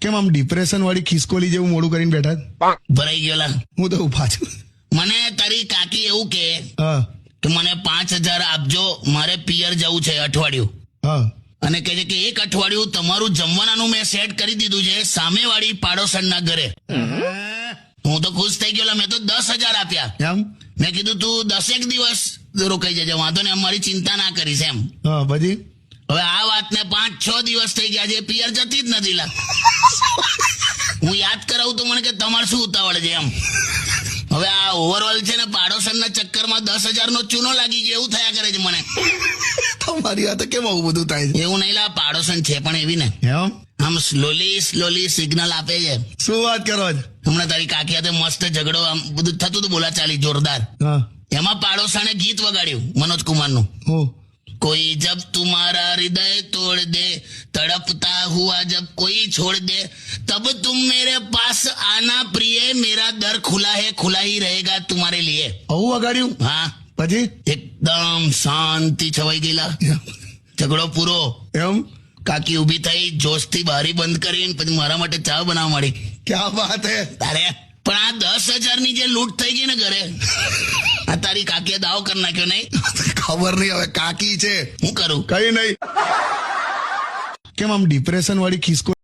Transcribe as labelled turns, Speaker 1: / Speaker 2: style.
Speaker 1: કેમ આમ ડિપ્રેશન વાળી ખિસકોલી જેવું મોડું કરીને બેઠા
Speaker 2: ભરાઈ ગયો
Speaker 1: હું તો પાછું
Speaker 2: મને તારી કાકી એવું કે કે મને પાંચ હજાર આપજો મારે પિયર જવું છે અઠવાડિયું. અને કહે છે કે એક અઠવાડિયું તમારું જમવાનાનું મેં સેટ કરી દીધું છે સામેવાળી પાડોશણના ઘરે. હું તો ખુશ થઈ ગયો મેં તો દસ હજાર આપ્યા.
Speaker 1: એમ?
Speaker 2: મેં કીધું તું દસેક દિવસ રોકાઈ જજે વાંધો ને અમારી ચિંતા ના કરીશ એમ.
Speaker 1: હા પછી?
Speaker 2: હવે આ વાતને પાંચ છ દિવસ થઈ ગયા છે પિયર જતી જ નથી લા. હું યાદ કરાવું તો મને કે તમારે શું ઉતાવળ છે એમ. હવે આ ઓવરઓલ છે ને પાડોશનના ચક્કરમાં દસ હજાર નો ચૂનો લાગી ગયો એવું થયા કરે છે મને.
Speaker 1: તમારી વાત કેમ આવું બધું થાય છે?
Speaker 2: એવું નહીં લા પાડોશન છે પણ એવી ને.
Speaker 1: એમ
Speaker 2: આમ સ્લોલી સ્લોલી સિગ્નલ આપે છે.
Speaker 1: શું વાત કરો
Speaker 2: હમણાં તારી કાકી સાથે મસ્ત ઝઘડો આમ બધું થતું હતું બોલા ચાલી જોરદાર એમાં પાડોશાને ગીત વગાડ્યું મનોજ કુમારનું કોઈ જબ તુમારા હૃદય તોડ દે तड़पता हुआ जब कोई छोड़ दे तब तुम मेरे पास आना प्रिय मेरा दर खुला है खुला ही रहेगा तुम्हारे लिए
Speaker 1: આવું વગાડ્યું
Speaker 2: હા
Speaker 1: પછી
Speaker 2: એકદમ શાંતિ છવાઈ ગયેલા ઝઘડો પૂરો
Speaker 1: એમ
Speaker 2: કાકી ઊભી થઈ જોશથી બારી બંધ કરીને પછી મારા માટે ચા બનાવવા માંડી
Speaker 1: ક્યાં વાત હે
Speaker 2: તારે પણ આ દસ હજારની જે લૂંટ થઈ ગઈ ને ઘરે આ તારી કાકીએ દાવો કરી નાખ્યો નહીં
Speaker 1: ખબર નહીં હવે કાકી છે
Speaker 2: હું કરું
Speaker 1: કઈ નહીં કેમ આમ ડિપ્રેશન વાળી ખિસકો